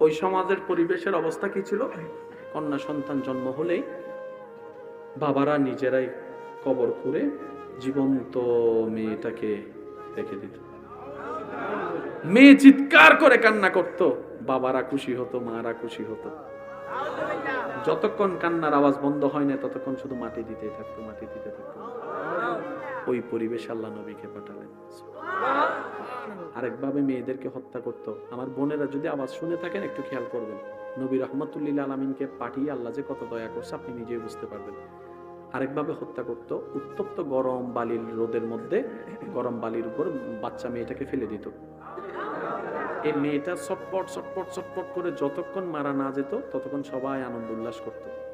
ওই সমাজের পরিবেশের অবস্থা কি ছিল? কন্যা সন্তান জন্ম হলেই বাবারা নিজেরাই কবর করে জীবন্ত মেয়েটাকে রেখে দিত। মেয়ে চিৎকার করে কান্না করত, বাবারা খুশি হতো, মারা খুশি হতো। যতক্ষণ কান্নার আওয়াজ বন্ধ হয় না, ততক্ষণ শুধু মাটি দিতেই থাকতো, মাটি দিতে থাকতো। ওই পরিবেশ আল্লাহ নবীকে পাঠালেন। আরেকভাবে মেয়েদেরকে হত্যা করত। আমার বোনেরা যদি আওয়াজ শুনে থাকেন, একটু খেয়াল করবেন। নবী রহমতুল্লিল আলমিনকে পাঠিয়ে আল্লাহ যে কত দয়া করছে, আপনি নিজেই বুঝতে পারবেন। আরেকভাবে হত্যা করত, উত্তপ্ত গরম বালির রোদের মধ্যে, গরম বালির উপর বাচ্চা মেয়েটাকে ফেলে দিত। এই মেয়েটা চটপট চটপট চটপট করে যতক্ষণ মারা না যেত, ততক্ষণ সবাই আনন্দ উল্লাস করত।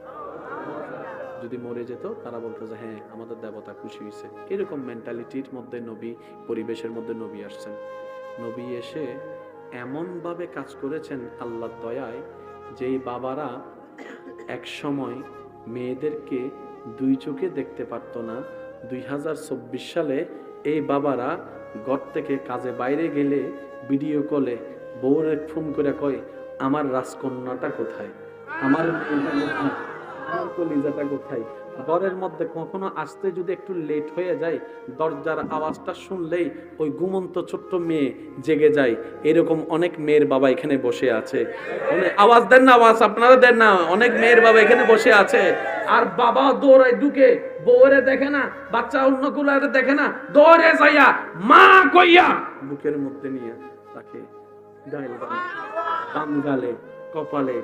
যদি মরে যেত, তারা বলতো যে হ্যাঁ আমাদের দেবতা খুশি হয়েছে এরকম মেন্টালিটির মধ্যে নবী, পরিবেশের মধ্যে নবী আসছেন। নবী এসে এমনভাবে কাজ করেছেন আল্লাহর দয়ায়, যেই বাবারা এক সময় মেয়েদেরকে দুই চোখে দেখতে পারতো না। দুই হাজার চব্বিশ সালে এই বাবারা ঘর থেকে কাজে বাইরে গেলে ভিডিও কলে, বউরে ফোন করে কয়, আমার রাজকন্যাটা কোথায়? আমার মেয়েটা কোথায়? কোথায় ঘরের মধ্যে কখনো আসতে যদি একটু লেট হয়ে যায়, দরজার আওয়াজটা শুনলেই ওই ঘুমন্ত ছোট্ট মেয়ে জেগে যায়। এরকম অনেক মেয়ের বাবা এখানে বসে আছে। আওয়াজ দেন না আওয়াজ, আপনারা দেন না, অনেক মেয়ের বাবা এখানে বসে আছে। আর বাবা দৌড়ায় ঢুকে, বউরে দেখে না, বাচ্চা অন্য গুলারে দেখে না, দৌড়ে যাইয়া মা কইয়া বুকের মধ্যে নিয়ে তাকে কপালে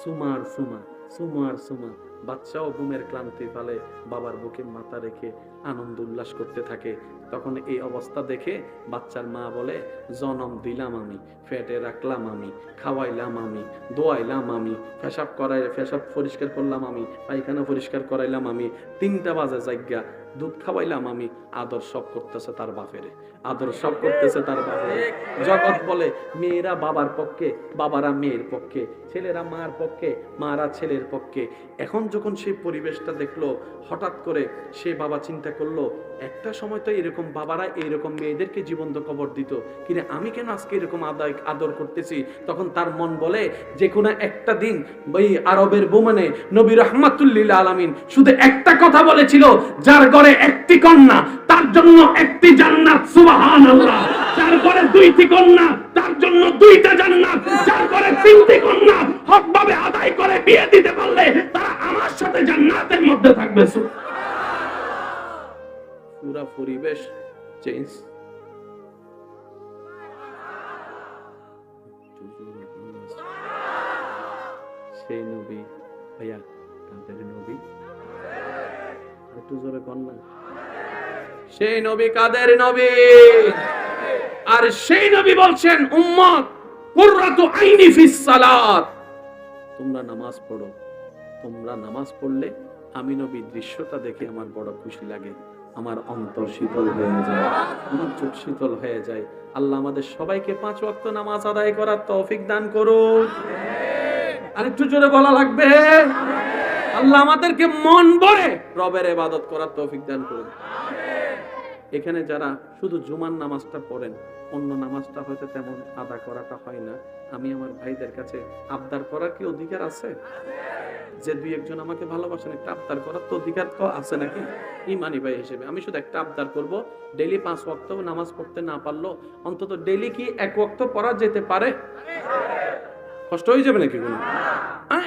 সুমার সুমা সুমার সুমা বাচ্চাও ঘুমের ক্লান্তি ফালে বাবার বুকে মাথা রেখে আনন্দ উল্লাস করতে থাকে। তখন এই অবস্থা দেখে বাচ্চার মা বলে, জনম দিলাম আমি, ফেটে রাখলাম আমি, খাওয়াইলাম আমি, দোয়াইলাম আমি, পেশাব করাই, পেশাব পরিষ্কার করলাম আমি, পায়খানা পরিষ্কার করাইলাম আমি, তিনটা বাজে জায়গা, দুধ খাওয়াইলাম আমি, আদর সব করতেছে তার বাপেরে, আদর সব করতেছে তার বাপেরে। জগৎ বলে, মেয়েরা বাবার পক্ষে, বাবারা মেয়ের পক্ষে, ছেলেরা মার পক্ষে, মারা ছেলের পক্ষে। এখন যখন সেই পরিবেশটা দেখল, হঠাৎ করে সে বাবা চিন্তা করল, একটা সময় তো এরকম বাবারা এইরকম মেয়েদেরকে জীবন্ত কবর দিত। কিরে, আমি কেন আজকে এরকম আদায় আদর করতেছি? তখন তার মন বলে, যে কোনো একটা দিন ওই আরবের বোমানে নবী রহমাতুল্লিল আলামিন শুধু একটা কথা বলেছিল, যার ঘরে একটি কন্যা, তার জন্য একটি জান্নাত, সুবহানাল্লাহ। যার ঘরে দুইটি কন্যা, তার জন্য দুইটা জান্নাত। যার ঘরে তিনটি কন্যা, হকভাবে আদায় করে বিয়ে দিতে পারলে তারা আমার সাথে জান্নাতের মধ্যে থাকবে পুরা পরিবেশ চেঞ্জ সেই নবী, ভাইয়া নবী। একটু জোরে না। সেই নবী কাদের নবী? আর সেই নবী বলছেন, উম্মত, কুররাতু আইনি ফিস সালাত। তোমরা নামাজ পড়ো। তোমরা নামাজ পড়লে আমি নবী দৃশ্যটা দেখে আমার বড় খুশি লাগে। আমার অন্তর শীতল হয়ে যায়, আমার চোখ শীতল হয়ে যায়। আল্লাহ আমাদের সবাইকে পাঁচ ওয়াক্ত নামাজ আদায় করার তৌফিক দান করুন আরেকটু জোরে বলা লাগবে? আল্লাহ আমাদেরকে মন ভরে রবের ইবাদত করার তৌফিক দান করুন এখানে যারা শুধু জুমার নামাজটা পড়েন, অন্য নামাজটা হয়তো তেমন আদা করাটা হয় না। আমি আমার ভাইদের কাছে আবদার করার কি অধিকার আছে? যে দুই একজন আমাকে ভালোবাসেন, একটা আবদার করার তো অধিকার তো আছে নাকি? ইমানি ভাই হিসেবে। আমি শুধু একটা আবদার করব ডেলি পাঁচ ওয়াক্ত নামাজ পড়তে না পারল অন্তত ডেলি কি এক ওয়াক্ত পড়া যেতে পারে? কষ্ট হয়ে যাবে নাকি কোনো?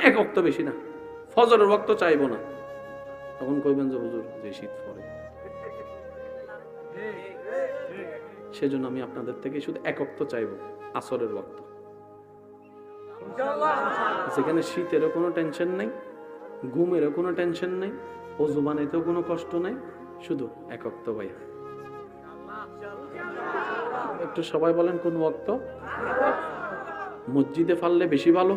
এক ওয়াক্ত বেশি না। ফজরের ওয়াক্ত চাইব না। তখন কইবেন যে, হুজুর, যে শীত পড়ে। সেজন্য আমি আপনাদের থেকে শুধু এক ওয়াক্ত চাইব, আসরের ওয়াক্ত। যেখানে শীতেরও কোনো টেনশন নাই ঘুমেরও কোনো টেনশন নেই, ও জুবানেতেও কোনো কষ্ট নাই, শুধু এক ওয়াক্ত ভাই একটু সবাই বলেন কোন ওয়াক্ত? মসজিদে ফাললে বেশি ভালো,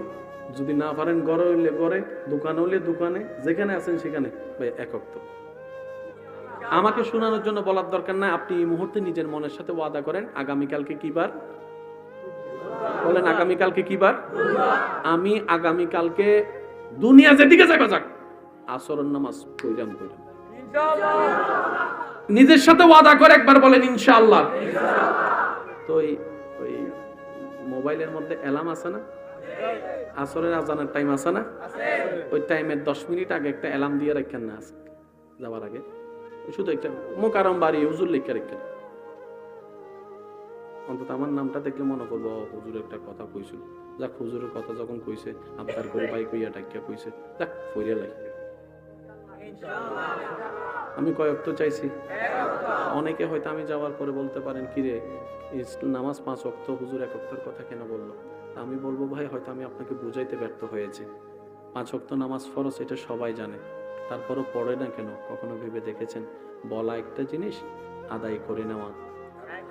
যদি না পারেন ঘরে হইলে ঘরে, দোকানে হইলে দোকানে, যেখানে আছেন সেখানে ভাই এক ওয়াক্ত আমাকে শোনানোর জন্য বলার দরকার নাই, আপনি এই মুহূর্তে নিজের মনের সাথে ওয়াদা করেন, আগামীকালকে কি বার? বলেন, আগামীকালকে কি বার? আমি আগামীকালকে দুনিয়া যেদিকে যাবে যাক আসরের নামাজ কইরাম কইরাম নিজের সাথে ওয়াদা করে একবার বলেন ইনশাআল্লাহ। তো ওই মোবাইলের মধ্যে অ্যালার্ম আছে না? আসরের আজানের টাইম আছে না? ওই টাইমের দশ মিনিট আগে একটা অ্যালার্ম দিয়ে রাখেন না যাওয়ার আগে। শুধু একটা মোকারম বাড়ি হুজুর লিখে রাখেন। অন্তত আমার নামটা দেখলে মনে করব হুজুর একটা কথা কইছিল। যাক, হুজুরের কথা যখন কইছে আবদার করে ভাই কইয়া ডাকিয়া কইছে, যাক, ফইরে লাই। আমি কয়েক তো চাইছি। অনেকে হয়তো আমি যাওয়ার পরে বলতে পারেন কিরে ইস- নামাজ পাঁচ অক্ত হুজুর এক অক্তের কথা কেন বলল? আমি বলব, ভাই, হয়তো আমি আপনাকে বুঝাইতে ব্যর্থ হয়েছি। পাঁচ অক্ত নামাজ ফরজ, এটা সবাই জানে। তারপরও পড়ে না কেন? কখনো ভেবে দেখেছেন? বলা একটা জিনিস, আদায় করে নেওয়া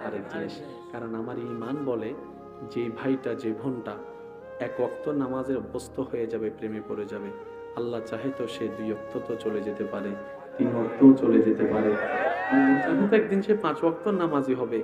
আরেক জিনিস। কারণ আমার ইমান বলে, যে ভাইটা, যে বোনটা এক অক্ত নামাজে অভ্যস্ত হয়ে যাবে, প্রেমে পড়ে যাবে। আল্লাহ চাহে তো সে দুই অক্ত তো চলে যেতে পারে, তিন অক্তও চলে যেতে পারে। একদিন সে পাঁচ অক্ত নামাজি হবে।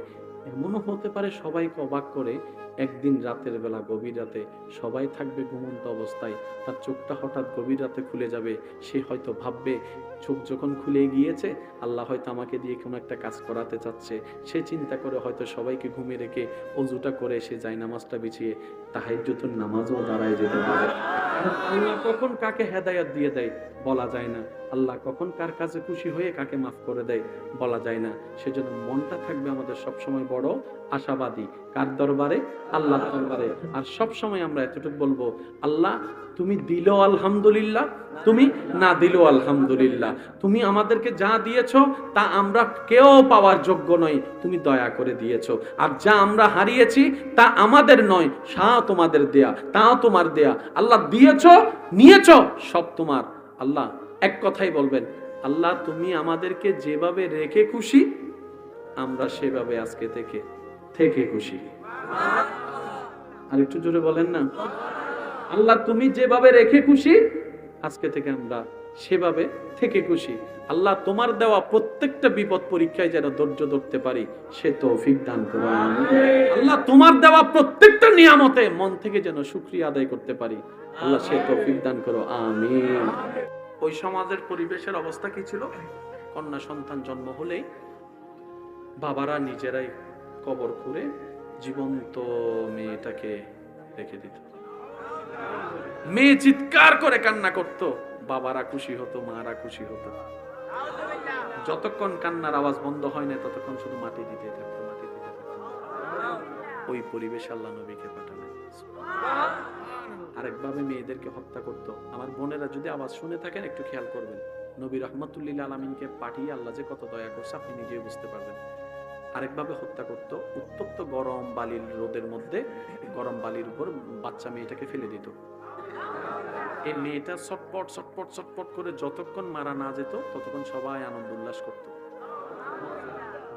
এমনও হতে পারে সবাইকে অবাক করে একদিন রাতের বেলা গভীর রাতে সবাই থাকবে ঘুমন্ত অবস্থায়। তার চোখটা হঠাৎ গভীর রাতে খুলে যাবে। সে হয়তো ভাববে, চোখ যখন খুলে গিয়েছে, আল্লাহ হয়তো আমাকে দিয়ে কোনো একটা কাজ করাতে চাচ্ছে। সে চিন্তা করে হয়তো সবাইকে ঘুমিয়ে রেখে অজুটা করে সে যায় নামাজটা বিছিয়ে তাহাই তাহাজ্জুতুন নামাজও দাঁড়ায় যেতে পারে। আল্লাহ কখন কাকে হেদায়াত দিয়ে দেয়? বলা যায় না। আল্লাহ কখন কার কাছে খুশি হয়ে কাকে মাফ করে দেয়? বলা যায় না। সেজন্য মনটা থাকবে আমাদের সবসময় বড় আশাবাদী। কার দরবারে? আল্লাহ দরবারে। আর সব সময় আমরা এতটুকু বলব, আল্লাহ, তুমি দিলো আলহামদুলিল্লাহ, তুমি না দিলো আলহামদুলিল্লাহ। তুমি আমাদেরকে যা দিয়েছ, তা আমরা কেউ পাওয়ার যোগ্য নই, তুমি দয়া করে দিয়েছ। আর যা আমরা হারিয়েছি, তা আমাদের নয়, সা তোমাদের দেয়া, তা তোমার দেয়া। আল্লাহ দিয়েছ, নিয়েছ, সব তোমার। আল্লাহ, এক কথাই বলবেন, আল্লাহ, তুমি আমাদেরকে যেভাবে রেখে খুশি, আমরা সেভাবে আজকে থেকে থেকে খুশি। আর একটু জোরে বলেন না। আল্লাহ, তুমি যেভাবে রেখে খুশি, আজকে থেকে আমরা সেভাবে থেকে খুশি। আল্লাহ, তোমার দেওয়া প্রত্যেকটা বিপদ পরীক্ষায় যেন ধৈর্য ধরতে পারি, সে দান করো আল্লাহ, তোমার দেওয়া প্রত্যেকটা নিয়ামতে মন থেকে যেন শুক্রিয়া আদায় করতে পারি। আল্লাহ, সে তৌফিক দান করো। আমিন। ওই সমাজের পরিবেশের অবস্থা কি ছিল? কন্যা সন্তান জন্ম হলেই বাবারা নিজেরাই কবর করে জীবন্ত মেয়েটাকে রেখে দিত। মেয়ে চিৎকার করে কান্না করত, বাবারা খুশি হতো, মারা খুশি হতো। যতক্ষণ কান্নার আওয়াজ বন্ধ হয় না, ততক্ষণ শুধু মাটি দিতে থাকতো, মাটি দিতে থাকতো। ওই পরিবেশ আল্লাহ নবীকে পাঠালেন। আরেকভাবে মেয়েদেরকে হত্যা করত। আমার বোনেরা যদি আওয়াজ শুনে থাকেন, একটু খেয়াল করবেন। নবী রহমতুল্লিল আলমিনকে পাঠিয়ে আল্লাহ যে কত দয়া করছে, আপনি নিজেই বুঝতে পারবেন। আরেকভাবে হত্যা করত। উত্তপ্ত গরম বালির রোদের মধ্যে গরম বালির উপর বাচ্চা মেয়েটাকে ফেলে দিত। এই মেয়েটা চটপট চটপট চটপট করে যতক্ষণ মারা না যেত, ততক্ষণ সবাই আনন্দ উল্লাস করত।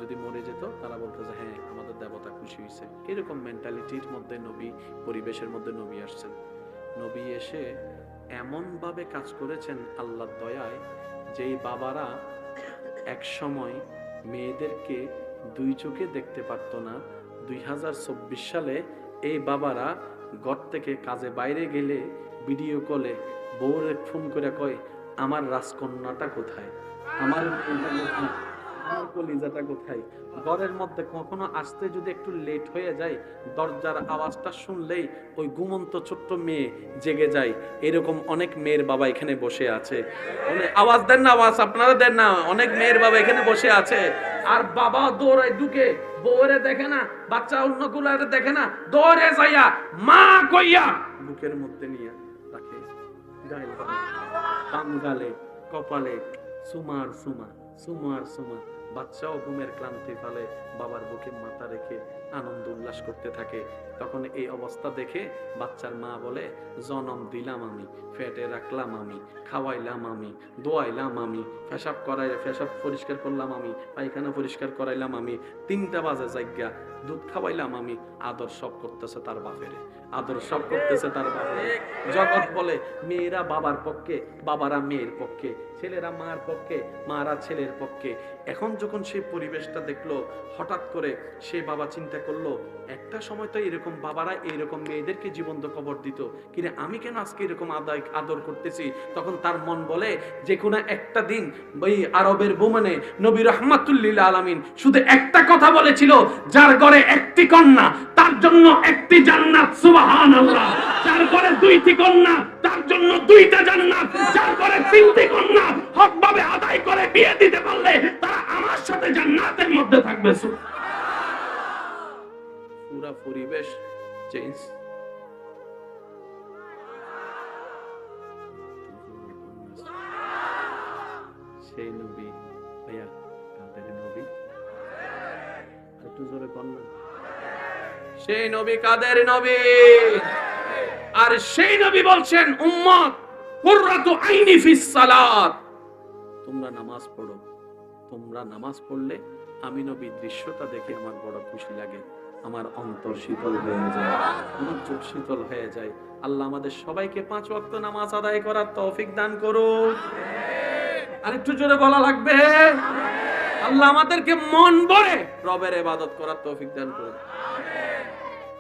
যদি মরে যেত, তারা বলতো যে হ্যাঁ আমাদের দেবতা খুশি হয়েছে। এরকম মেন্টালিটির মধ্যে নবী, পরিবেশের মধ্যে নবী আসছেন। নবী এসে এমনভাবে কাজ করেছেন আল্লাহর দয়ায়, যেই বাবারা এক সময় মেয়েদেরকে দুই চোখে দেখতে পারতো না। দুই হাজার চব্বিশ সালে এই বাবারা ঘর থেকে কাজে বাইরে গেলে ভিডিও কলে বউরে ফোন করে কয়, আমার রাজকন্যাটা কোথায়? আমার আমার কলিজাটা কোথায়? ঘরের মধ্যে কখনো আসতে যদি একটু লেট হয়ে যায়, দরজার আওয়াজটা শুনলেই ওই ঘুমন্ত ছোট্ট মেয়ে জেগে যায়। এরকম অনেক মেয়ের বাবা এখানে বসে আছে। আওয়াজ দেন না, আওয়াজ আপনারা দেন না। অনেক মেয়ের বাবা এখানে বসে আছে। আর বাবা দৌড়ায় ঢুকে বউরে দেখে না, বাচ্চা অন্য কুলারে দেখে না, দৌড়ে যাইয়া মা কইয়া বুকের মধ্যে নিয়ে তাকে গায়ে কাম গালে, কপালে, সুমার সুমা সুমার সুমা। বাচ্চাও ঘুমের ক্লান্তি ফেলে বাবার বুকে মাথা রেখে আনন্দ উল্লাস করতে থাকে। তখন এই অবস্থা দেখে বাচ্চার মা বলে, জনম দিলাম আমি, ফেটে রাখলাম আমি, খাওয়াইলাম আমি, দোয়াইলাম আমি ফেসাব করাই ফেসাব পরিষ্কার করলাম আমি, পায়খানা পরিষ্কার করাইলাম আমি, তিনটা বাজে জায়গা দুধ খাওয়াইলাম আমি, আদর সব করতেছে তার বাপেরে। আদর সব করতেছে তার বাপেরে। জগৎ বলে, মেয়েরা বাবার পক্ষে, বাবারা মেয়ের পক্ষে, ছেলেরা মার পক্ষে, মারা ছেলের পক্ষে। এখন যখন সেই পরিবেশটা দেখল, হঠাৎ করে সে বাবা চিন্তা করল, একটা সময় তো এরকম বাবারা এইরকম মেয়েদেরকে জীবন্ত কবর দিত। কিরে, আমি কেন আজকে এরকম আদায়, আদর করতেছি? তখন তার মন বলে, যে কোনো একটা দিন ওই আরবের বোমানে নবী রহমাতুল্লিল আলামিন শুধু একটা কথা বলেছিল, যার ঘরে একটি কন্যা, তার জন্য একটি জান্নাত, সুবহানাল্লাহ। যার ঘরে দুইটি কন্যা, তার জন্য দুইটা জান্নাত। যার ঘরে তিনটি কন্যা হকভাবে আদায় করে বিয়ে দিতে পারলে তারা আমার সাথে জান্নাতের মধ্যে থাকবে পুরা পরিবেশ চেঞ্জ নবী, কাদের নবী? আর সেই নবী বলছেন, উম্মত, কুররাতু আইনি ফিস সালাত। তোমরা নামাজ পড়ো। তোমরা নামাজ পড়লে আমি নবী দৃশ্যটা দেখে আমার বড় খুশি লাগে। আমার অন্তর শীতল হয়ে যায়, আমার চোখ শীতল হয়ে যায়। আল্লাহ আমাদের সবাইকে পাঁচ ওয়াক্ত নামাজ আদায় করার তৌফিক দান করুন। আর একটু জোরে বলা লাগবে? আল্লাহ আমাদেরকে মন ভরে রবের ইবাদত করার তৌফিক দান করুন।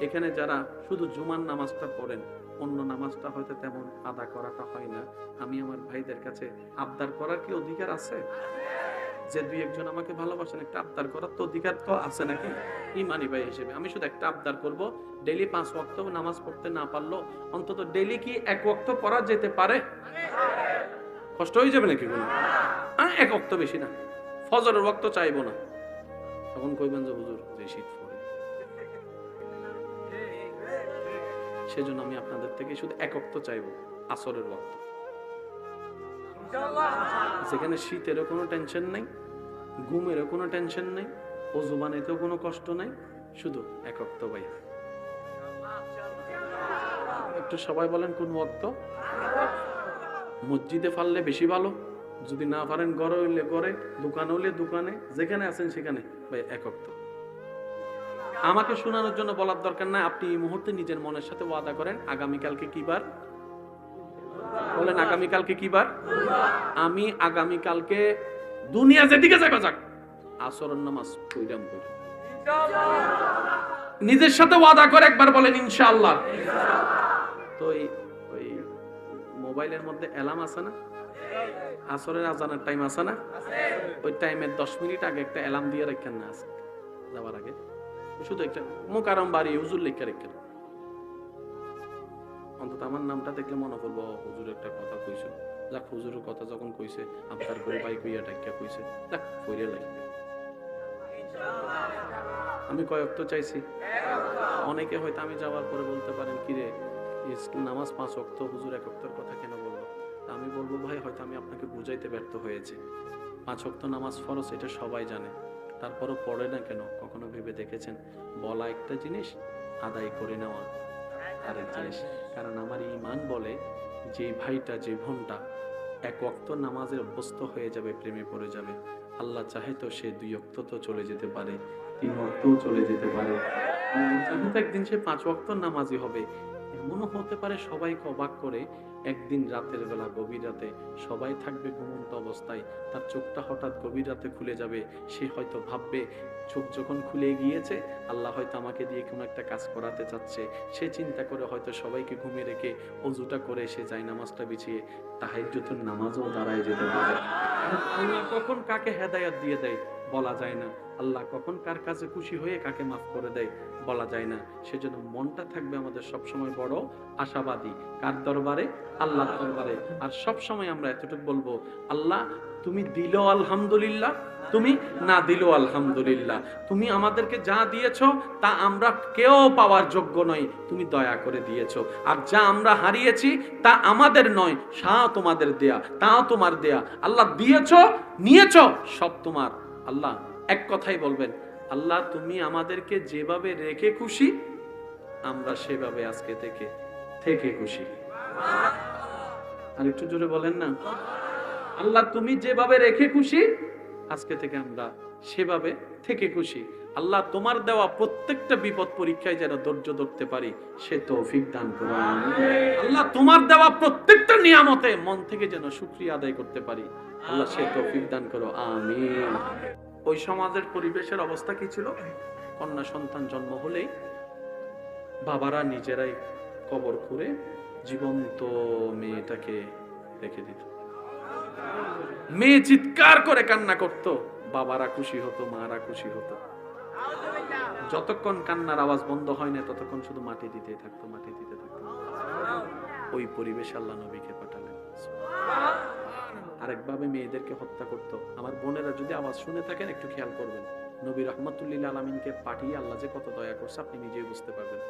এখানে যারা শুধু জুমার নামাজটা পড়েন, অন্য নামাজটা হয়তো তেমন আদা করাটা হয় না। আমি আমার ভাইদের কাছে আবদার করার কি অধিকার আছে? যে দুই একজন আমাকে ভালোবাসেন, একটা আবদার করার তো অধিকার তো আছে নাকি? ইমানি ভাই হিসেবে আমি শুধু একটা আবদার করব ডেলি পাঁচ ওয়াক্ত নামাজ পড়তে না পারল অন্তত ডেলি কি এক ওয়াক্ত পড়া যেতে পারে? কষ্ট হয়ে যাবে নাকি কোনো? এক ওয়াক্ত বেশি না। ফজরের ওয়াক্ত চাইব না। তখন কইবেন যে, হুজুর, যে শীত সেজন্য আমি আপনাদের থেকে শুধু এক ওয়াক্ত চাইব, আসরের ওয়াক্ত। যেখানে শীতেরও কোনো টেনশন নেই, ঘুমেরও কোনো টেনশন নাই অজু বানাইতেও কোনো কষ্ট নাই, শুধু এক অক্ত ভাই একটু সবাই বলেন কোন ওয়াক্ত। মসজিদে পারলে বেশি ভালো, যদি না পারেন ঘরে হইলে ঘরে, দোকানে হইলে দোকানে, যেখানে আছেন সেখানে ভাই এক অক্ত আমাকে শোনানোর জন্য বলার দরকার নাই। আপনি এই মুহূর্তে নিজের মনের সাথে ওয়াদা করেন, আগামীকালকে কি বার? বলেন, আগামীকালকে কি বার? আমি আগামীকালকে দুনিয়া যেদিকে যাবে যাক, আসরের নামাজ পড়াম পড়ি নিজের সাথে ওয়াদা করে একবার বলেন, ইনশাআল্লাহ। তো ওই মোবাইলের মধ্যে অ্যালার্ম আছে না? আসরের আজানের টাইম আছে না? ওই টাইমের দশ মিনিট আগে একটা অ্যালার্ম দিয়ে রাখেন না আছে যাওয়ার আগে। শুধু একটা মোকারম বাড়ি হুজুর লেখা রেখে অন্তত আমার নামটা দেখলে মনে করব হুজুর একটা কথা কইছে। যাক, হুজুরের কথা যখন কইছে আবদার করে বাইক হইয়া ডাকিয়া কইছে। যাক, কইরে লাগে আমি কয়েক তো চাইছি। অনেকে হয়তো আমি যাওয়ার পরে বলতে পারেন কিরে নামাজ পাঁচ অক্ত হুজুর এক অক্তর কথা কেন বলল? আমি বলব, ভাই, হয়তো আমি আপনাকে বুঝাইতে ব্যর্থ হয়েছে। পাঁচ অক্ত নামাজ ফরজ, এটা সবাই জানে। তারপরও পড়ে না কেন? কখনো ভেবে দেখেছেন? বলা একটা জিনিস, আদায় করে নেওয়া আরেক জিনিস। কারণ আমার ইমান বলে, যে ভাইটা, যে বোনটা এক অক্ত নামাজের অভ্যস্ত হয়ে যাবে, প্রেমে পড়ে যাবে। আল্লাহ চাহে তো সে দুই অক্ত তো চলে যেতে পারে, তিন অক্তও চলে যেতে পারে। একদিন সে পাঁচ অক্ত নামাজি হবে। এমনও হতে পারে সবাইকে অবাক করে একদিন রাতের বেলা, গভীর রাতে সবাই থাকবে ঘুমন্ত অবস্থায়। তার চোখটা হঠাৎ গভীর রাতে খুলে যাবে। সে হয়তো ভাববে, চোখ যখন খুলে গিয়েছে, আল্লাহ হয়তো আমাকে দিয়ে কোনো একটা কাজ করাতে চাচ্ছে। সে চিন্তা করে হয়তো সবাইকে ঘুমিয়ে রেখে অজুটা করে সে যায় নামাজটা বিছিয়ে। তাহাজ্জুদের নামাজও দাঁড়ায় যেতে পারে। আল্লাহ কখন কাকে হেদায়াত দিয়ে দেয়? বলা যায় না। আল্লাহ কখন কার কাছে খুশি হয়ে কাকে মাফ করে দেয় বলা যায় না। সেজন্য মনটা থাকবে আমাদের সবসময় বড় আশাবাদী। কার দরবারে? আল্লাহ দরবারে। আর সব সময় আমরা এতটুকু বলব, আল্লাহ, তুমি দিল আলহামদুলিল্লাহ, তুমি না দিল আলহামদুলিল্লাহ। তুমি আমাদেরকে যা দিয়েছ, তা আমরা কেউ পাওয়ার যোগ্য নই। তুমি দয়া করে দিয়েছ। আর যা আমরা হারিয়েছি, তা আমাদের নয়, সা তোমাদের দেয়া, তা তোমার দেয়া। আল্লাহ দিয়েছ, নিয়েছ, সব তোমার। আল্লাহ, এক কথাই বলবেন, আল্লাহ তুমি আমাদেরকে যেভাবে রেখে খুশি, আমরা সেভাবে আজকে থেকে থেকে খুশি। আর একটু জোরে বলেন না, আল্লাহ তুমি যেভাবে রেখে খুশি, আজকে থেকে আমরা সেভাবে থেকে খুশি। আল্লাহ তোমার দেওয়া প্রত্যেকটা বিপদ পরীক্ষায় যেন ধৈর্য ধরতে পারি, সে দান করো আল্লাহ তোমার দেওয়া প্রত্যেকটা নিয়ামতে মন থেকে যেন শুক্রিয়া আদায় করতে পারি। আল্লাহ সে তৌফিক দান করো, আমিন। ওই সমাজের পরিবেশের অবস্থা কি ছিল? কন্যা সন্তান জন্ম হলেই বাবারা নিজেরাই কবর খুঁড়ে জীবন্ত মেয়েটাকে রেখে দিত। মেয়ে চিৎকার করে কান্না করত, বাবারা খুশি হতো, মারা খুশি হতো। যতক্ষণ কান্নার আওয়াজ বন্ধ হয় না, ততক্ষণ শুধু মাটি দিতে থাকতো, মাটি দিতে থাকতো। ওই পরিবেশ আল্লাহ নবীকে পাঠালেন। আরেকভাবে মেয়েদেরকে হত্যা করত। আমার বোনেরা যদি আওয়াজ শুনে থাকেন, একটু খেয়াল করবেন। নবী রহমতুল্লিল আলমিনকে পাঠিয়ে আল্লাহ যে কত দয়া করছে, আপনি নিজেই বুঝতে পারবেন।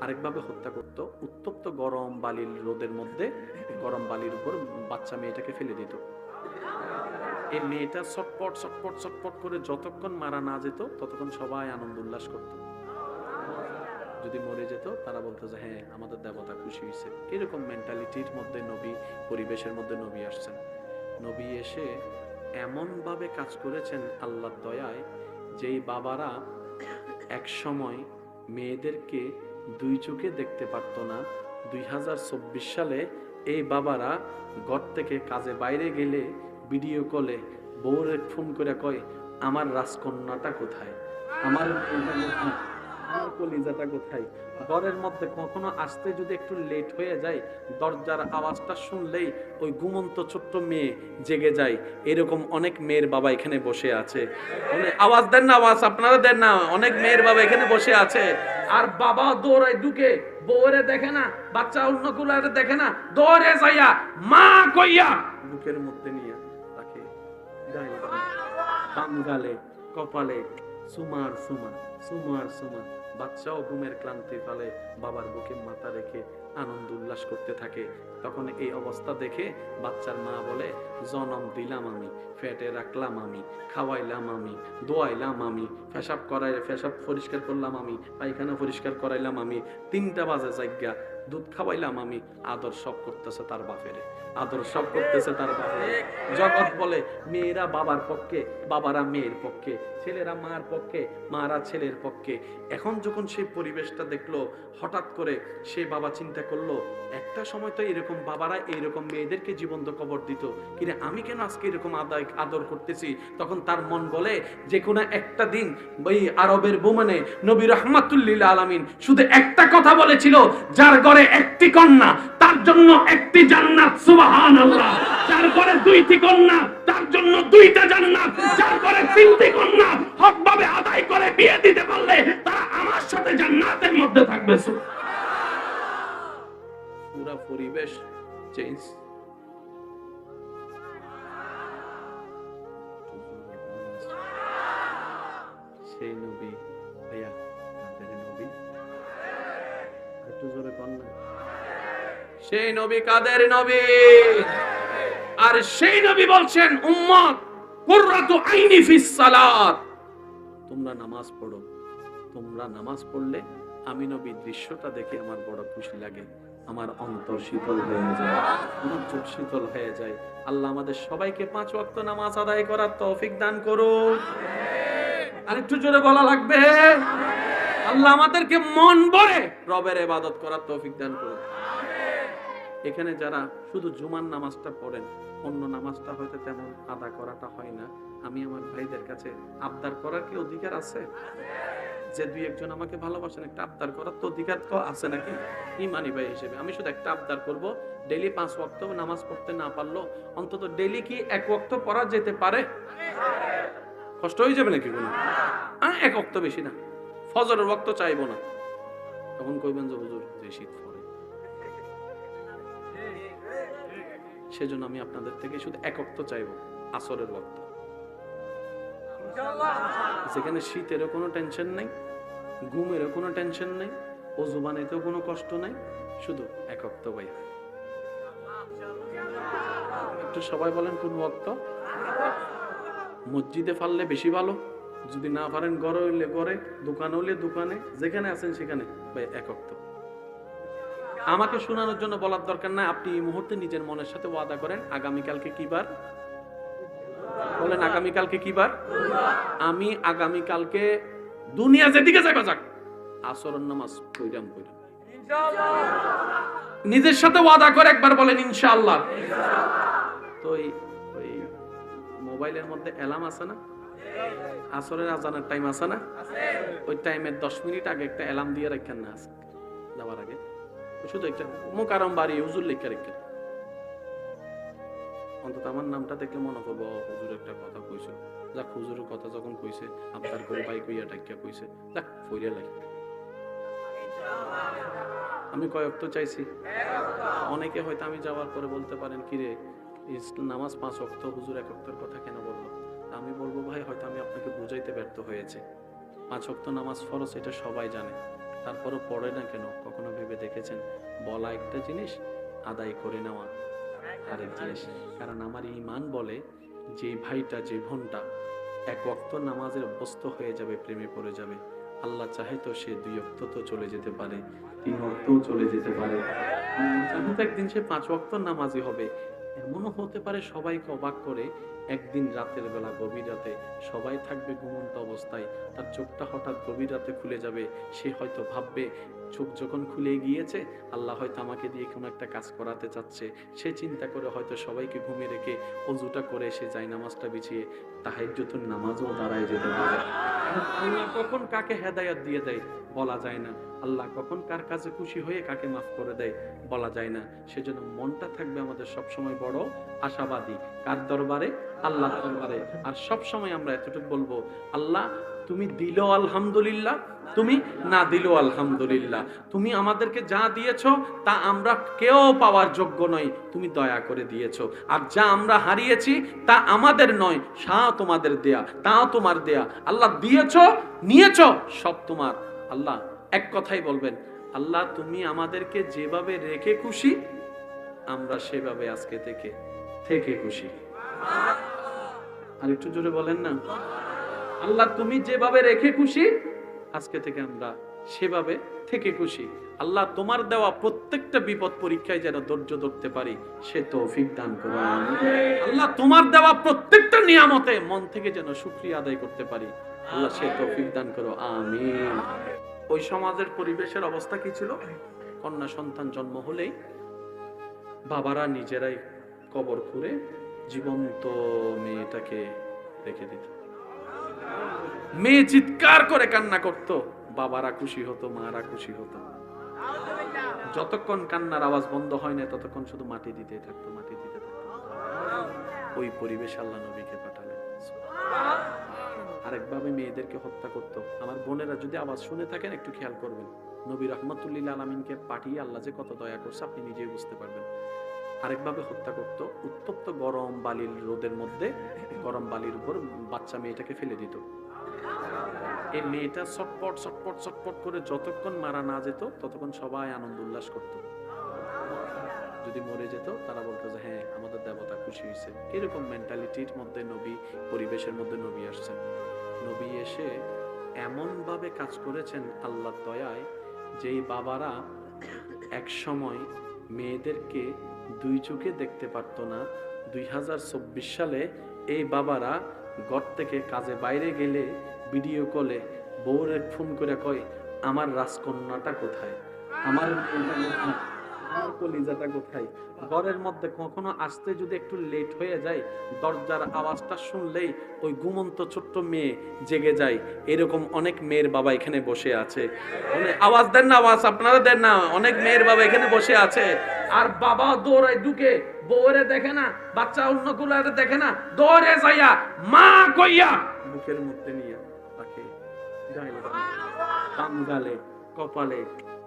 আরেকভাবে হত্যা করত, উত্তপ্ত গরম বালির রোদের মধ্যে গরম বালির উপর বাচ্চা মেয়েটাকে ফেলে দিত। এই মেয়েটা চটপট চটপট চটপট করে যতক্ষণ মারা না যেত, ততক্ষণ সবাই আনন্দ উল্লাস করত। যদি মরে যেত, তারা বলতো যে হ্যাঁ আমাদের দেবতা খুশি হয়েছে। এরকম মেন্টালিটির মধ্যে নবী, পরিবেশের মধ্যে নবী আসছেন। নবী এসে এমনভাবে কাজ করেছেন আল্লাহর দয়ায় যেই বাবারা এক সময় মেয়েদেরকে দুই চোখে দেখতে পারতো না দুই হাজার চব্বিশ সালে এই বাবারা ঘর থেকে কাজে বাইরে গেলে ভিডিও কলে বউরে ফোন করে কয়, আমার রাজকন্যাটা কোথায় আমার? আমার কলিজাটা কোথায় ঘরের মধ্যে কখনো আসতে যদি একটু লেট হয়ে যায়, দরজার আওয়াজটা শুনলেই ওই ঘুমন্ত ছোট্ট মেয়ে জেগে যায়। এরকম অনেক মেয়ের বাবা এখানে বসে আছে। আওয়াজ দেন না আওয়াজ, আপনারা দেন না, অনেক মেয়ের বাবা এখানে বসে আছে। আর বাবা দৌড়ায় ঢুকে, বউরে দেখে না, বাচ্চা অন্য কুলারে দেখে না, দৌড়ে যাইয়া মা কইয়া বুকের মধ্যে নিয়ে তাকে গায়ে। কপালে সুমার সুমা সুমার সুমা। বাচ্চাও ঘুমের ক্লান্তি ফেলে বাবার বুকে মাথা রেখে আনন্দ উল্লাস করতে থাকে। তখন এই অবস্থা দেখে বাচ্চার মা বলে, জনম দিলাম আমি ফ্যাটে রাখলাম আমি, খাওয়াইলাম আমি, দোয়াইলাম আমি, ফেসাব করাই, ফেসাব পরিষ্কার করলাম আমি, পায়খানা পরিষ্কার করাইলাম আমি, তিনটা বাজে জায়গা দুধ খাওয়াইলাম আমি, আদর সব করতেছে তার বাপেরে, আদর সব করতেছে তার বাপেরে। জগৎ বলে মেয়েরা বাবার পক্ষে, বাবারা মেয়ের পক্ষে, ছেলেরা মার পক্ষে, মারা ছেলের পক্ষে। এখন যখন সেই পরিবেশটা দেখল, হঠাৎ করে সে বাবা চিন্তা করল, একটা সময় তো এরকম বাবারা এইরকম মেয়েদেরকে জীবন্ত কবর দিত। কিরে, আমি কেন আজকে এরকম আদায়, আদর করতেছি? তখন তার মন বলে, যে কোনো একটা দিন ওই আরবের বোমানে নবী রহমাতুল্লিল আলামিন শুধু একটা কথা বলেছিল, যার ঘরে একটি কন্যা, তার জন্য একটি জান্নাত, সুবহানাল্লাহ। যার ঘরে দুইটি কন্যা, তার জন্য দুইটা জান্নাত। যার ঘরে তিনটি কন্যা, হকভাবে আদায় করে বিয়ে দিতে পারলে তারা আমার সাথে জান্নাতের মধ্যে থাকবে। পুরা পরিবেশ চেঞ্জ সেই নবী কাদের নবী? আর সেই নবী বলছেন, উম্মত, কুররাতু আইনি ফিস সালাত। তোমরা নামাজ পড়ো। তোমরা নামাজ পড়লে আমি নবী দৃশ্যটা দেখে আমার বড় খুশি লাগে। আমার অন্তর শীতল হয়ে যায়, আমার চোখ শীতল হয়ে যায়। আল্লাহ আমাদের সবাইকে পাঁচ ওয়াক্ত নামাজ আদায় করার তৌফিক দান করুন আরেকটু জোরে বলা লাগবে? আল্লাহ আমাদেরকে মন ভরে রবের ইবাদত করার তৌফিক দান করুন এখানে যারা শুধু জুমার নামাজটা পড়েন, অন্য নামাজটা হয়তো তেমন আদা করাটা হয় না। আমি আমার ভাইদের কাছে আবদার করার কি অধিকার আছে? যে দুই একজন আমাকে ভালোবাসেন, একটা আবদার করার তো অধিকার তো আছে নাকি? ইমানি ভাই হিসেবে। আমি শুধু একটা আবদার করব ডেলি পাঁচ ওয়াক্ত নামাজ পড়তে না পারল অন্তত ডেলি কি এক ওয়াক্ত পড়া যেতে পারে? কষ্ট হয়ে যাবে নাকি কোনো? এক ওয়াক্ত বেশি না। ফজরের ওয়াক্ত চাইব না। তখন কইবেন যে, হুজুর যে শীত সেজন্য আমি আপনাদের থেকে শুধু এক চাইব, আসরের ওয়াক্ত যেখানে শীতেরও কোনো টেনশন নেই, ঘুমেরও কোনো টেনশন নেই, ও জুবানেতেও কোনো কষ্ট নাই, শুধু এক অক্ত ভাই একটু সবাই বলেন কোন অক্ত মসজিদে ফাললে বেশি ভালো, যদি না পারেন ঘরে হইলে ঘরে, দোকানে হইলে দোকানে, যেখানে আছেন সেখানে, ভাই এক অক্ত আমাকে শোনানোর জন্য বলার দরকার নাই। আপনি এই মুহূর্তে নিজের মনের সাথে ওয়াদা করেন, আগামীকালকে কি বার? বলেন, আগামীকালকে কি বার? আমি আগামীকালকে দুনিয়া যেদিকে যাবে যাক। আসরের নামাজ কইরাম কইরাম নিজের সাথে ওয়াদা করে একবার বলেন, ইনশাআল্লাহ। তো ওই মোবাইলের মধ্যে অ্যালার্ম আছে না? আসরের আজানের টাইম আছে না? ওই টাইমের দশ মিনিট আগে একটা অ্যালার্ম দিয়ে রাখেন না, আজকে যাওয়ার আগে। শুধু একটা মুকারম বাড়ি, হুজুর লেখা রেখে অন্তত আমার নামটা দেখলে মনে করব হুজুর একটা কথা কইছে। যাক, হুজুরের কথা যখন কইছে আপনার করে বাইক কইয়া টাইকা কইছে। যাক, ফইরা লাগে। আমি কয়েক তো চাইছি। অনেকে হয়তো আমি যাওয়ার পরে বলতে পারেন, কিরে নামাজ পাঁচ অক্ত হুজুর এক অক্তের কথা কেন বলল? আমি বলব, ভাই, হয়তো আমি আপনাকে বুঝাইতে ব্যর্থ হয়েছে। পাঁচ অক্ত নামাজ ফরজ, এটা সবাই জানে। তারপরও পড়ে না কেন? কখনো ভেবে দেখেছেন? বলা একটা জিনিস, আদায় করে নেওয়া আরেক জিনিস। কারণ আমার ইমান বলে, যে ভাইটা, যে বোনটা এক অক্ত নামাজের অভ্যস্ত হয়ে যাবে, প্রেমে পড়ে যাবে। আল্লাহ চাহে তো সে দুই অক্ত তো চলে যেতে পারে, তিন অক্তও চলে যেতে পারে। চাহে তো একদিন সে পাঁচ অক্ত নামাজি হবে। এমনও হতে পারে সবাইকে অবাক করে একদিন রাতের বেলা গভীর রাতে সবাই থাকবে ঘুমন্ত অবস্থায়। তার চোখটা হঠাৎ গভীর রাতে খুলে যাবে। সে হয়তো ভাববে, চোখ যখন খুলে গিয়েছে, আল্লাহ হয়তো আমাকে দিয়ে কোনো একটা কাজ করাতে চাচ্ছে। সে চিন্তা করে হয়তো সবাইকে ঘুমিয়ে রেখে অজুটা করে সে যায় নামাজটা বিছিয়ে তাহাজ্জুতুর নামাজও দাঁড়ায় যেতে পারে। আল্লাহ কখন কাকে হেদায়াত দিয়ে দেয়? বলা যায় না। আল্লাহ কখন কার কাছে খুশি হয়ে কাকে মাফ করে দেয় বলা যায় না। সেজন্য মনটা থাকবে আমাদের সব সময় বড়, আশাবাদী। কার দরবারে? আল্লাহ দরবারে। আর সব সময় আমরা এতটুকু বলব, আল্লাহ, তুমি দিলো আলহামদুলিল্লাহ, তুমি না দিলো আলহামদুলিল্লাহ। তুমি আমাদেরকে যা দিয়েছ, তা আমরা কেউ পাওয়ার যোগ্য নই, তুমি দয়া করে দিয়েছ। আর যা আমরা হারিয়েছি, তা আমাদের নয়, সা তোমাদের দেয়া, তা তোমার দেয়া। আল্লাহ দিয়েছ, নিয়েছ, সব তোমার। আল্লাহ এক কথাই বলবেন, আল্লাহ তুমি আমাদেরকে যেভাবে রেখে খুশি, আমরা সেভাবে আজকে থেকে থেকে খুশি। আর একটু জোরে বলেন না, আল্লাহ তুমি যেভাবে রেখে খুশি, আজকে থেকে আমরা সেভাবে থেকে খুশি। আল্লাহ তোমার দেওয়া প্রত্যেকটা বিপদ পরীক্ষায় যেন ধৈর্য ধরতে পারি, সে তৌফিক দান করো আল্লাহ তোমার দেওয়া প্রত্যেকটা নিয়ামতে মন থেকে যেন শুকরিয়া আদায় করতে পারি। আল্লাহ সে তৌফিক দান করো, আমিন। ওই সমাজের পরিবেশের অবস্থা কি ছিল? কন্যা সন্তান জন্ম হলেই বাবারা নিজেরাই কবর খুঁড়ে জীবন্ত মেয়েটাকে রেখে দিত। মেয়ে চিৎকার করে কান্না করত। বাবারা খুশি হতো, মারা খুশি হতো। যতক্ষণ কান্নার আওয়াজ বন্ধ হয় না, ততক্ষণ শুধু মাটি দিতে থাকতো, মাটি দিতে থাকতো। ওই পরিবেশ আল্লাহ নবীকে পাঠালেন। আরেকভাবে মেয়েদেরকে হত্যা করত। আমার বোনেরা যদি আওয়াজ শুনে থাকেন, একটু খেয়াল করবেন। নবী রহমতুল্লিল আলমিনকে পাঠিয়ে আল্লাহ যে কত দয়া করছে, আপনি নিজেই বুঝতে পারবেন। আরেকভাবে হত্যা করত, উত্তপ্ত গরম বালির রোদের মধ্যে, গরম বালির উপর বাচ্চা মেয়েটাকে ফেলে দিত। এই মেয়েটা চটপট চটপট চটপট করে যতক্ষণ মারা না যেত, ততক্ষণ সবাই আনন্দ উল্লাস করত। যদি মরে যেত, তারা বলতো যে হ্যাঁ আমাদের দেবতা খুশি হয়েছে। এরকম মেন্টালিটির মধ্যে নবী, পরিবেশের মধ্যে নবী আসছেন। নবী এসে এমনভাবে কাজ করেছেন আল্লাহর দয়ায়, যেই বাবারা এক সময় মেয়েদেরকে দুই চোখে দেখতে পারতো না দুই হাজার চব্বিশ সালে এই বাবারা ঘর থেকে কাজে বাইরে গেলে ভিডিও কলে বউরে ফোন করে কয়, আমার রাজকন্যাটা কোথায় আমার? আমার কলিজাটা কোথায় ঘরের মধ্যে কখনো আসতে যদি একটু লেট হয়ে যায়, দরজার আওয়াজটা শুনলেই ওই ঘুমন্ত ছোট্ট মেয়ে জেগে যায়। এরকম অনেক মেয়ের বাবা এখানে বসে আছে। মানে আওয়াজ দেন না আওয়াজ, আপনারা দেন না, অনেক মেয়ের বাবা এখানে বসে আছে। আর বাবা দৌড়ায় ঢুকে, বউরে দেখে না, বাচ্চা অন্য কুলারে দেখে না, দৌড়ে যাইয়া মা কইয়া বুকের মধ্যে নিয়ে তাকে কাম গালে, কপালে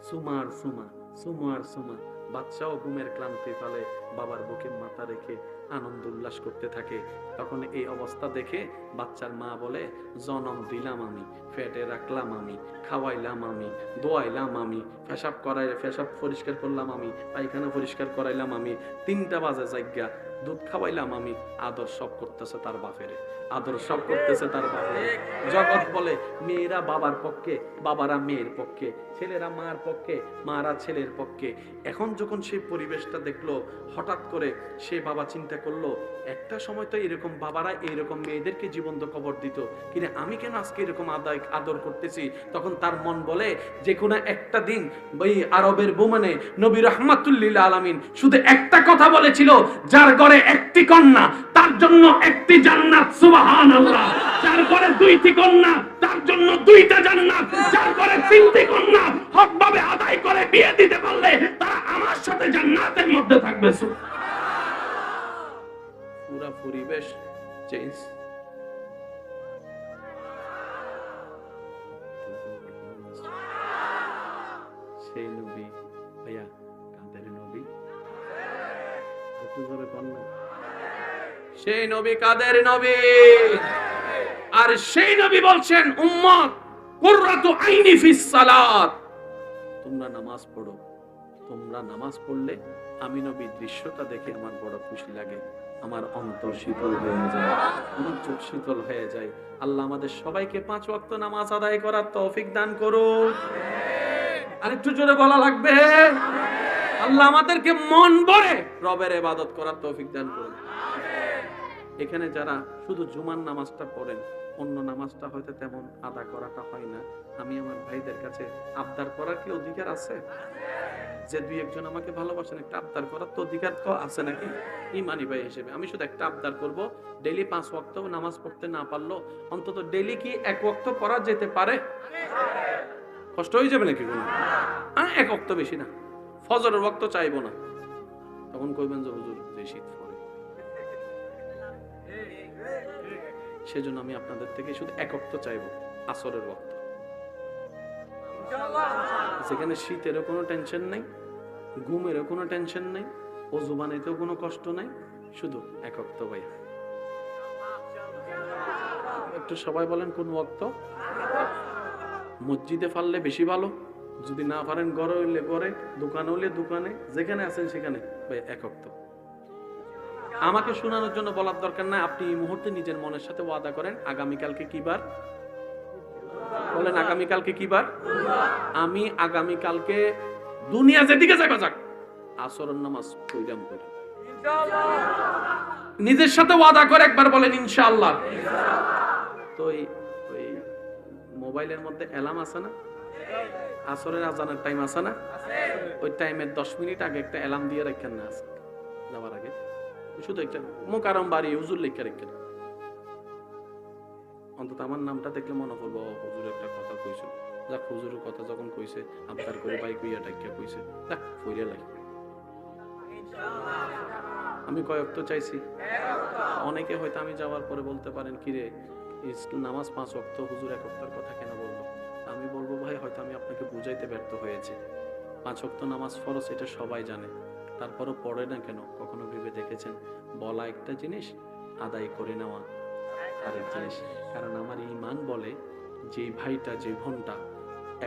সুমার সুমা সুমার সুমা। বাচ্চাও ঘুমের ক্লান্তি ফেলে বাবার বুকে মাথা রেখে আনন্দ উল্লাস করতে থাকে। তখন এই অবস্থা দেখে বাচ্চার মা বলে, জনম দিলাম আমি, ফেটে রাখলাম আমি, খাওয়াইলাম আমি, দোয়াইলাম আমি, পেশাব করাই, পেশাব পরিষ্কার করলাম আমি, পায়খানা পরিষ্কার করাইলাম আমি, তিনটা বাজে জায়গা, দুধ খাওয়াইলাম আমি, আদর সব করতেছে তার বাপেরে। আদর সব করতেছে তার বাপেরে জগৎ বলে, মেয়েরা বাবার পক্ষে, বাবারা মেয়ের পক্ষে, ছেলেরা মার পক্ষে, মারা ছেলের পক্ষে। এখন যখন সেই পরিবেশটা দেখল, হঠাৎ করে সে বাবা চিন্তা করল, একটা সময় তো এরকম বাবারা এইরকম মেয়েদেরকে জীবন্ত কবর দিত। কিন্তু আমি কেন আজকে এরকম আদায়, আদর করতেছি? তখন তার মন বলে, যে কোনো একটা দিন ওই আরবের বোমানে নবী রহমাতুল্লিল আলামিন শুধু একটা কথা বলেছিল, যার ঘরে একটি কন্যা, তার জন্য একটি জান্নাত সুবাহান আল্লাহ। যার ঘরে দুইটি কন্যা, তার জন্য দুইটা জান্নাত। যার ঘরে তিনটি কন্যা, হকভাবে আদায় করে বিয়ে দিতে পারলে তারা আমার সাথে জান্নাতের মধ্যে থাকবে। পুরা পরিবেশ চেঞ্জ সেই নবী কাদের নবী? আর সেই নবী বলছেন, উম্মত, কুররাতু আইনি ফিস সালাত। তোমরা নামাজ পড়ো। তোমরা নামাজ পড়লে আমি নবী দৃশ্যটা দেখে আমার বড় খুশি লাগে। আমার অন্তর শীতল হয়ে যায়। আমার চোখ শীতল হয়ে যায়। আল্লাহ আমাদের সবাইকে পাঁচ ওয়াক্ত নামাজ আদায় করার তৌফিক দান করুন। আরেকটু জোরে বলা লাগবে? আল্লাহ আমাদেরকে মন ভরে রবের ইবাদত করার তৌফিক দান করুন। এখানে যারা শুধু জুমার নামাজটা পড়েন, অন্য নামাজটা হয়তো তেমন আদা করাটা হয় না। আমি আমার ভাইদের কাছে আবদার করার কি অধিকার আছে? যে দুই একজন আমাকে ভালোবাসেন, একটা আবদার করার তো অধিকার তো আছে নাকি? ইমানি ভাই হিসেবে। আমি শুধু একটা আবদার করব ডেলি পাঁচ ওয়াক্ত নামাজ পড়তে না পারল অন্তত ডেলি কি এক ওয়াক্ত পড়া যেতে পারে? কষ্ট হয়ে যাবে নাকি কোনো? এক ওয়াক্ত বেশি না। ফজরের ওয়াক্ত চাইব না। তখন কইবেন যে, হুজুর যে শীত সেজন্য আমি আপনাদের থেকে শুধু এক ওয়াক্ত চাইব, আসরের ওয়াক্ত যেখানে শীতেরও কোনো টেনশন নেই, ঘুমেরও কোনো টেনশন নেই, ও জুবানিতেও কোনো কষ্ট নেই, শুধু এক অক্ত ভাই একটু সবাই বলেন কোন ওয়াক্ত মসজিদে পারলে বেশি ভালো, যদি না পারেন ঘরে হইলে ঘরে, দোকানে হইলে দোকানে, যেখানে আছেন সেখানে ভাই এক অক্ত। আমাকে শোনানোর জন্য বলার দরকার নাই। আপনি এই মুহূর্তে নিজের মনের সাথে ওয়াদা করেন, আগামীকালকে কি বার? বলেন, আগামীকালকে কি বার? আমি আগামীকালকে দুনিয়া যেদিকে যাক যাক, আসরের নামাজ কইরাম করি নিজের সাথে ওয়াদা করে একবার বলেন, ইনশাআল্লাহ। তো ওই মোবাইলের মধ্যে অ্যালার্ম আছে না? আসরের আজানের টাইম আছে না? ওই টাইমের দশ মিনিট আগে একটা অ্যালার্ম দিয়ে রাখেন না, যাওয়ার আগে। শুধু একটা মোকারম বাড়ি, হুজুর লেখা রেখেন অন্তত আমার নামটা দেখলে মনে করব হুজুর একটা কথা কইছিল যাক, হুজুরের কথা যখন কইছে, আবদার করে বাইক উইয়া ডাকিয়া কইছে। যাক ফইরে লাগে। আমি কয়েক তো চাইছি। অনেকে হয়তো আমি যাওয়ার পরে বলতে পারেন, কি রে নামাজ পাঁচ অক্ত হুজুর এক অক্তর কথা কেন বলব আমি বলব, ভাই, হয়তো আমি আপনাকে বুঝাইতে ব্যর্থ হয়েছি। পাঁচ অক্ত নামাজ ফরজ, এটা সবাই জানে। তারপরও পড়ে না কেন? কখনো ভেবে দেখেছেন? বলা একটা জিনিস, আদায় করে নেওয়া আরেক জিনিস। কারণ আমার ইমান বলে যে ভাইটা যে বোনটা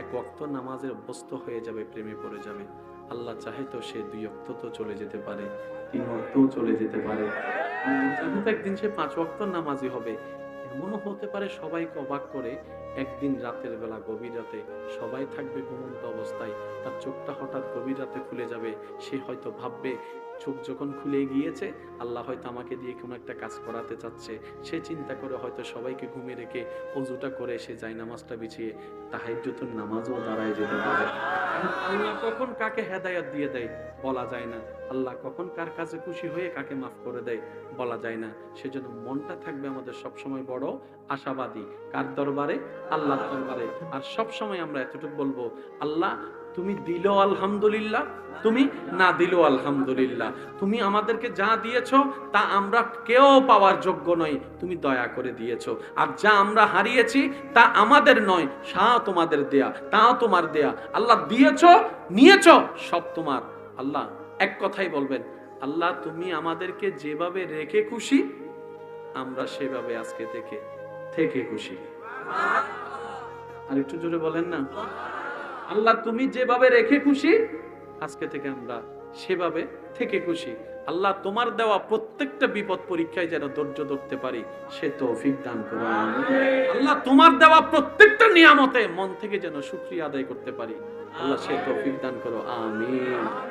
এক অক্ত নামাজের অভ্যস্ত হয়ে যাবে, প্রেমে পড়ে যাবে। আল্লাহ চাহে তো সে দুই অক্ত তো চলে যেতে পারে, তিন অক্তও চলে যেতে পারে। একদিন সে পাঁচ অক্ত নামাজি হবে। এমনও হতে পারে সবাইকে অবাক করে একদিন রাতের বেলা গভীর রাতে সবাই থাকবে ঘুমন্ত অবস্থায়। তার চোখটা হঠাৎ গভীর রাতে খুলে যাবে। সে হয়তো ভাববে, চোখ যখন খুলে গিয়েছে, আল্লাহ হয়তো আমাকে দিয়ে কোনো একটা কাজ করাতে চাচ্ছে। সে চিন্তা করে হয়তো সবাইকে ঘুমিয়ে রেখে অজুটা করে সে যায় নামাজটা বিছিয়ে তাহাজ্জুদের নামাজও দাঁড়ায় যেতে পারে। আল্লাহ কখন কাকে হেদায়াত দিয়ে দেয়? বলা যায় না। আল্লাহ কখন কার কাছে খুশি হয়ে কাকে মাফ করে দেয়? বলা যায় না। সেজন্য মনটা থাকবে আমাদের সবসময় বড়, আশাবাদী। কার দরবারে? আল্লাহ দরবারে। আর সব সময় আমরা এতটুকু বলব, আল্লাহ, তুমি দিলো আলহামদুলিল্লাহ, তুমি না দিলো আলহামদুলিল্লাহ। তুমি আমাদেরকে যা দিয়েছ, তা আমরা কেউ পাওয়ার যোগ্য নই। তুমি দয়া করে দিয়েছ। আর যা আমরা হারিয়েছি, তা আমাদের নয়, সা তোমাদের দেয়া তাও তোমার দেয়া। আল্লাহ দিয়েছ, নিয়েছ, সব তোমার। আল্লাহ এক কথাই বলবেন আল্লাহ, তুমি আমাদেরকে যেভাবে রেখে খুশি, আমরা সেভাবে আজকে থেকে থেকে খুশি। আর একটু জোরে বলেন না? আল্লাহ, তুমি যেভাবে রেখে খুশি, আজকে থেকে আমরা সেভাবে থেকে খুশি। আল্লাহ, তোমার দেওয়া প্রত্যেকটা বিপদ পরীক্ষায় যেন ধৈর্য ধরতে পারি, সে দান করো আল্লাহ, তোমার দেওয়া প্রত্যেকটা নিয়ামতে মন থেকে যেন শুক্রিয়া আদায় করতে পারি। আল্লাহ, সে তৌফিক দান করো। আমিন।